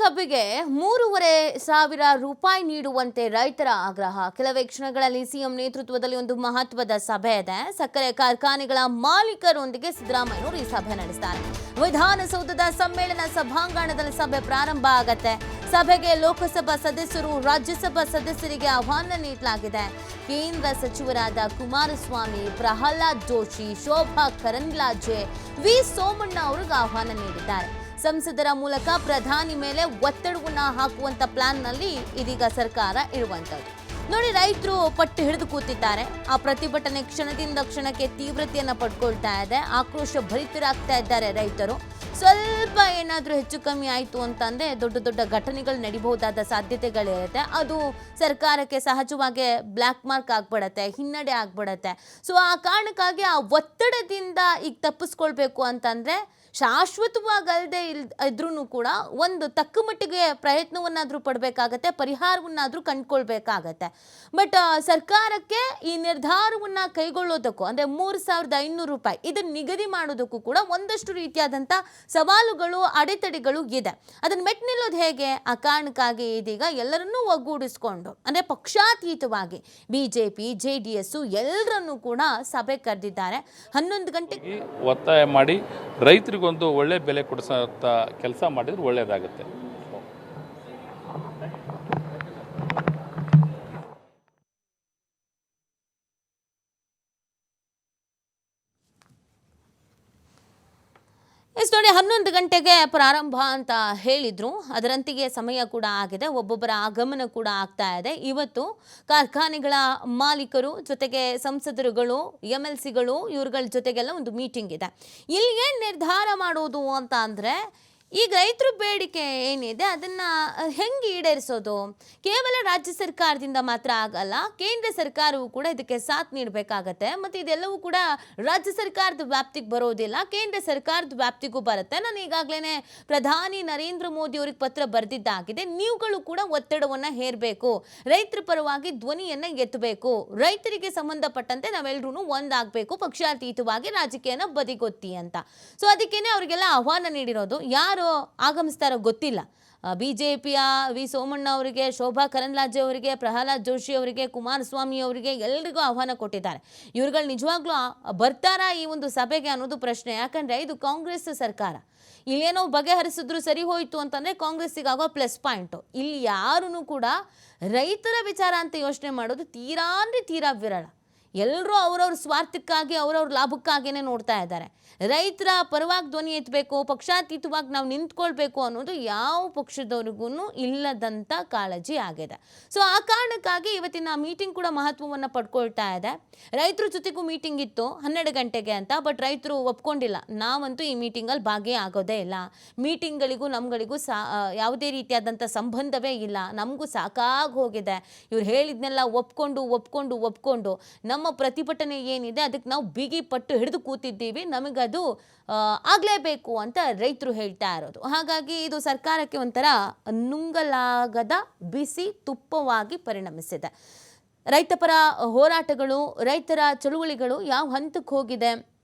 ಕಬ್ಬಿಗೆ ಮೂರುವರೆ ಸಾವಿರ ರೂಪಾಯಿ ನೀಡುವಂತೆ ರೈತರ ಆಗ್ರಹ. ಕೆಲವೇ ಕ್ಷಣಗಳಲ್ಲಿ ಸಿಎಂ ನೇತೃತ್ವದಲ್ಲಿ ಒಂದು ಮಹತ್ವದ ಸಭೆ ಇದೆ. ಸಕ್ಕರೆ ಕಾರ್ಖಾನೆಗಳ ಮಾಲೀಕರೊಂದಿಗೆ ಸಿದ್ದರಾಮಯ್ಯನವರು ಈ ಸಭೆ ನಡೆಸ್ತಾರೆ. ವಿಧಾನಸೌಧದ ಸಮ್ಮೇಳನ ಸಭಾಂಗಣದಲ್ಲಿ ಸಭೆ ಪ್ರಾರಂಭ ಆಗತ್ತೆ. ಸಭೆಗೆ ಲೋಕಸಭಾ ಸದಸ್ಯರು, ರಾಜ್ಯಸಭಾ ಸದಸ್ಯರಿಗೆ ಆಹ್ವಾನ ನೀಡಲಾಗಿದೆ. ಕೇಂದ್ರ ಸಚಿವರಾದ ಕುಮಾರಸ್ವಾಮಿ, ಪ್ರಹ್ಲಾದ್ ಜೋಶಿ, ಶೋಭಾ ಕರಂದ್ಲಾಜೆ, ವಿ ಸೋಮಣ್ಣ ಅವರಿಗೆ ಆಹ್ವಾನ ನೀಡಿದ್ದಾರೆ. ಸಂಸದರ ಮೂಲಕ ಪ್ರಧಾನಿ ಮೇಲೆ ಒತ್ತಡವನ್ನ ಹಾಕುವಂತ ಪ್ಲಾನ್ನಲ್ಲಿ ಇದೀಗ ಸರ್ಕಾರ ಇರುವಂತದ್ದು. ನೋಡಿ, ರೈತರು ಪಟ್ಟು ಹಿಡಿದು ಕೂತಿದ್ದಾರೆ. ಆ ಪ್ರತಿಭಟನೆ ಕ್ಷಣದಿಂದ ಕ್ಷಣಕ್ಕೆ ತೀವ್ರತೆಯನ್ನು ಪಡ್ಕೊಳ್ತಾ ಇದೆ. ಆಕ್ರೋಶ ಭರಿತರಾಗ್ತಾ ಇದ್ದಾರೆ ರೈತರು. ಸ್ವಲ್ಪ ಏನಾದರೂ ಹೆಚ್ಚು ಕಮ್ಮಿ ಆಯಿತು ಅಂತಂದರೆ ದೊಡ್ಡ ದೊಡ್ಡ ಘಟನೆಗಳು ನಡಿಬಹುದಾದ ಸಾಧ್ಯತೆಗಳಿರುತ್ತೆ. ಅದು ಸರ್ಕಾರಕ್ಕೆ ಸಹಜವಾಗಿ ಬ್ಲ್ಯಾಕ್ ಮಾರ್ಕ್ ಆಗ್ಬಿಡತ್ತೆ, ಹಿನ್ನಡೆ ಆಗ್ಬಿಡತ್ತೆ. ಸೊ ಆ ಕಾರಣಕ್ಕಾಗಿ ಆ ಒತ್ತಡದಿಂದ ಈಗ ತಪ್ಪಿಸ್ಕೊಳ್ಬೇಕು ಅಂತಂದ್ರೆ ಶಾಶ್ವತವಾಗಲ್ಲದೆ ಇಲ್ ಇದ್ರೂ ಕೂಡ ಒಂದು ತಕ್ಕ ಮಟ್ಟಿಗೆ ಪ್ರಯತ್ನವನ್ನಾದರೂ ಪಡಬೇಕಾಗತ್ತೆ, ಪರಿಹಾರವನ್ನಾದರೂ ಕಂಡ್ಕೊಳ್ಬೇಕಾಗತ್ತೆ. ಬಟ್ ಸರ್ಕಾರಕ್ಕೆ ಈ ನಿರ್ಧಾರವನ್ನು ಕೈಗೊಳ್ಳೋದಕ್ಕೂ, ಅಂದರೆ ಮೂರು ಸಾವಿರದ ಐನೂರು ರೂಪಾಯಿ ಇದನ್ನು ನಿಗದಿ ಮಾಡೋದಕ್ಕೂ ಕೂಡ ಒಂದಷ್ಟು ರೀತಿಯಾದಂಥ ಸವಾಲುಗಳು, ಅಡೆತಡೆಗಳು ಇದೆ. ಅದನ್ನು ಮೆಟ್ ನಿಲ್ಲೋದು ಹೇಗೆ? ಆ ಕಾರಣಕ್ಕಾಗಿ ಇದೀಗ ಎಲ್ಲರನ್ನೂ ಒಗ್ಗೂಡಿಸ್ಕೊಂಡು, ಅಂದರೆ ಪಕ್ಷಾತೀತವಾಗಿ B J P J D S ಎಲ್ಲರನ್ನೂ ಕೂಡ ಸಭೆ ಕರೆದಿದ್ದಾರೆ. ಹನ್ನೊಂದು ಗಂಟೆಗೆ ಒತ್ತಾಯ ಮಾಡಿ ರೈತರಿಗೊಂದು ಒಳ್ಳೆ ಬೆಲೆ ಕೊಡಿಸೋಂಥ ಕೆಲಸ ಮಾಡಿದ್ರೆ ಒಳ್ಳೆಯದಾಗುತ್ತೆ. ನೋಡಿ ಹನ್ನೊಂದು ಗಂಟೆಗೆ ಪ್ರಾರಂಭ ಅಂತ ಹೇಳಿದ್ರು. ಅದರಂತೆಯೇ ಸಮಯ ಕೂಡ ಆಗಿದೆ. ಒಬ್ಬೊಬ್ಬರ ಆಗಮನ ಕೂಡ ಆಗ್ತಾ ಇದೆ. ಇವತ್ತು ಕಾರ್ಖಾನೆಗಳ ಮಾಲೀಕರು ಜೊತೆಗೆ ಸಂಸದರುಗಳು ಎಂ ಎಲ್ ಸಿಗಳು ಇವ್ರುಗಳ ಜೊತೆಗೆಲ್ಲ ಒಂದು ಮೀಟಿಂಗ್ ಇದೆ. ಇಲ್ಲಿ ಏನು ನಿರ್ಧಾರ ಮಾಡೋದು ಅಂತ ಅಂದರೆ ಈಗ ರೈತರ ಬೇಡಿಕೆ ಏನಿದೆ ಅದನ್ನ ಹೆಂಗೆ ಈಡೇರಿಸೋದು? ಕೇವಲ ರಾಜ್ಯ ಸರ್ಕಾರದಿಂದ ಮಾತ್ರ ಆಗಲ್ಲ, ಕೇಂದ್ರ ಸರ್ಕಾರವು ಕೂಡ ಇದಕ್ಕೆ ಸಾಥ್ ನೀಡಬೇಕಾಗತ್ತೆ, ಮತ್ತು ಇದೆಲ್ಲವೂ ಕೂಡ ರಾಜ್ಯ ಸರ್ಕಾರದ ವ್ಯಾಪ್ತಿಗೆ ಬರೋದಿಲ್ಲ, ಕೇಂದ್ರ ಸರ್ಕಾರದ ವ್ಯಾಪ್ತಿಗೂ ಬರುತ್ತೆ. ನಾನು ಈಗಾಗಲೇ ಪ್ರಧಾನಿ ನರೇಂದ್ರ ಮೋದಿ ಅವ್ರಿಗೆ ಪತ್ರ ಬರೆದಿದ್ದಾಗಿದೆ, ನೀವುಗಳು ಕೂಡ ಒತ್ತಡವನ್ನು ಹೇರಬೇಕು. ರೈತರ ಪರವಾಗಿ ಧ್ವನಿಯನ್ನು ಎತ್ತಬೇಕು. ರೈತರಿಗೆ ಸಂಬಂಧಪಟ್ಟಂತೆ ನಾವೆಲ್ಲರೂ ಒಂದಾಗಬೇಕು, ಪಕ್ಷಾತೀತವಾಗಿ ರಾಜಕೀಯನ ಬದಿಗೊತ್ತಿ ಅಂತ. ಸೊ ಅದಕ್ಕೇನೆ ಅವರಿಗೆಲ್ಲ ಆಹ್ವಾನ ನೀಡಿರೋದು, ಯಾರು ಆಗಮಿಸ್ತಾರೋ ಗೊತ್ತಿಲ್ಲ. ಬಿ ಜೆ ಪಿಯ ವಿ ಸೋಮಣ್ಣ ಅವರಿಗೆ, ಶೋಭಾ ಕರಂದ್ಲಾಜೆ ಅವರಿಗೆ, ಪ್ರಹ್ಲಾದ್ ಜೋಶಿ ಅವರಿಗೆ, ಕುಮಾರಸ್ವಾಮಿ ಅವರಿಗೆ ಎಲ್ರಿಗೂ ಆಹ್ವಾನ ಕೊಟ್ಟಿದ್ದಾರೆ. ಇವ್ರುಗಳು ನಿಜವಾಗ್ಲೂ ಬರ್ತಾರಾ ಈ ಒಂದು ಸಭೆಗೆ ಅನ್ನೋದು ಪ್ರಶ್ನೆ. ಯಾಕಂದ್ರೆ ಇದು ಕಾಂಗ್ರೆಸ್ ಸರ್ಕಾರ. ಇಲ್ಲೇನೋ ಬಗೆಹರಿಸಿದ್ರು ಸರಿ ಹೋಯ್ತು ಅಂತಂದ್ರೆ ಕಾಂಗ್ರೆಸ್ಸಿಗಾಗೋ ಪ್ಲಸ್ ಪಾಯಿಂಟು ಇಲ್ಲಿ ಯಾರೂ ಕೂಡ ರೈತರ ವಿಚಾರ ಅಂತ ಯೋಚನೆ ಮಾಡೋದು ತೀರಾ ಅಂದ್ರೆ ತೀರಾ ವಿರಳ. ಎಲ್ಲರೂ ಅವ್ರವ್ರ ಸ್ವಾರ್ಥಕ್ಕಾಗಿ, ಅವ್ರವ್ರ ಲಾಭಕ್ಕಾಗಿಯೇ ನೋಡ್ತಾ ಇದ್ದಾರೆ. ರೈತರ ಪರವಾಗಿ ಧ್ವನಿ ಎತ್ತಬೇಕು, ಪಕ್ಷಾತೀತವಾಗಿ ನಾವು ನಿಂತ್ಕೊಳ್ಬೇಕು ಅನ್ನೋದು ಯಾವ ಪಕ್ಷದವ್ರಿಗೂ ಇಲ್ಲದಂಥ ಕಾಳಜಿ ಆಗಿದೆ. ಸೊ ಆ ಕಾರಣಕ್ಕಾಗಿ ಇವತ್ತಿನ ಮೀಟಿಂಗ್ ಕೂಡ ಮಹತ್ವವನ್ನು ಪಡ್ಕೊಳ್ತಾ ಇದೆ. ರೈತರ ಜೊತೆಗೂ ಮೀಟಿಂಗ್ ಇತ್ತು, ಹನ್ನೆರಡು ಗಂಟೆಗೆ ಅಂತ ಬಟ್ ರೈತರು ಒಪ್ಕೊಂಡಿಲ್ಲ. ನಾವಂತೂ ಈ ಮೀಟಿಂಗಲ್ಲಿ ಭಾಗಿ ಆಗೋದೇ ಇಲ್ಲ. ಮೀಟಿಂಗ್ಗಳಿಗೂ ನಮ್ಗಳಿಗೂ ಸಾ ಯಾವುದೇ ರೀತಿಯಾದಂಥ ಸಂಬಂಧವೇ ಇಲ್ಲ. ನಮಗೂ ಸಾಕಾಗಿ ಹೋಗಿದೆ. ಇವ್ರು ಹೇಳಿದ್ನೆಲ್ಲ ಒಪ್ಕೊಂಡು ಒಪ್ಕೊಂಡು ಒಪ್ಕೊಂಡು ನಮ್ಮ ಪ್ರತಿಭಟನೆ ಏನಿದೆ ಅದಕ್ಕೆ ನಾವು ಬಿಗಿ ಪಟ್ಟು ಹಿಡಿದು ಕೂತಿದ್ದೀವಿ, ನಮಗದು ಆಗಲೇಬೇಕು ಆಗ್ಲೇಬೇಕು ಅಂತ ರೈತರು ಹೇಳ್ತಾ ಇರೋದು. ಹಾಗಾಗಿ ಇದು ಸರ್ಕಾರಕ್ಕೆ ಒಂಥರ ನುಂಗಲಾಗದ, ಬಿಸಿ, ತುಪ್ಪವಾಗಿ ಪರಿಣಮಿಸಿದೆ. ರೈತಪರ ಹೋರಾಟಗಳು, ರೈತರ ಚಳುವಳಿಗಳು ಯಾವ ಹಂತಕ್ಕೆ ಹೋಗಿದೆ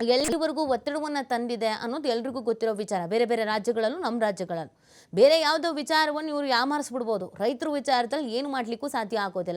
ಎಲ್ಲಿವರೆಗೂ ಒತ್ತಡವನ್ನು ತಂದಿದೆ ಅನ್ನೋದು ಎಲ್ರಿಗೂ ಗೊತ್ತಿರೋ ವಿಚಾರ. ಬೇರೆ ಬೇರೆ ರಾಜ್ಯಗಳಲ್ಲೂ, ನಮ್ಮ ರಾಜ್ಯಗಳಲ್ಲೂ. ಬೇರೆ ಯಾವುದೋ ವಿಚಾರವನ್ನು ಇವರು ಯಾಮಾರಿಸ್ಬಿಡ್ಬೋದು. ರೈತರ ವಿಚಾರದಲ್ಲಿ ಏನು ಮಾಡಲಿಕ್ಕೂ ಸಾಧ್ಯ ಆಗೋದಿಲ್ಲ.